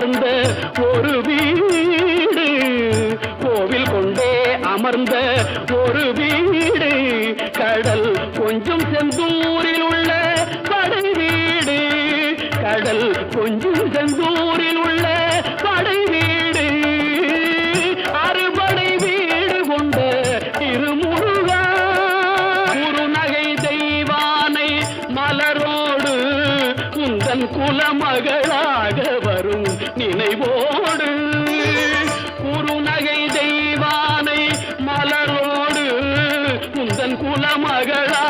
அமர்ந்த ஒரு வீடு. கோவில் கொண்டே அமர்ந்த ஒரு வீடு. கடல் கொஞ்சம் செந்தூரில் உள்ள படை வீடு. கடல் கொஞ்சம் செந்தூரில் உள்ள படை வீடு. அறுபடை வீடு கொண்ட திருமுருகா. குருநகை தெய்வானை மலரோடு உந்தன் குலமகளாக நினைவோடு குருநகை தெய்வானை மலரோடு உந்தன் குலமகளாக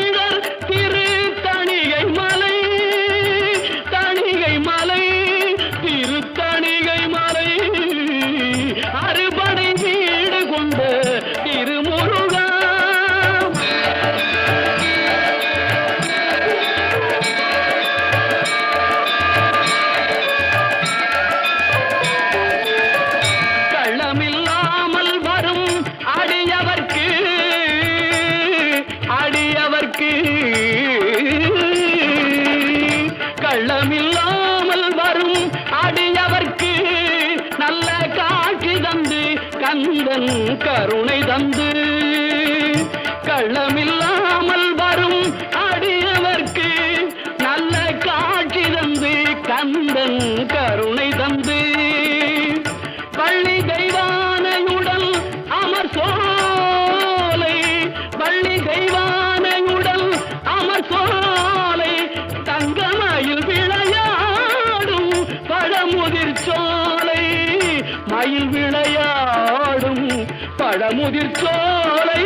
கருணை தந்து கள்ளமில்லாமல் வரும் மயில் சோலை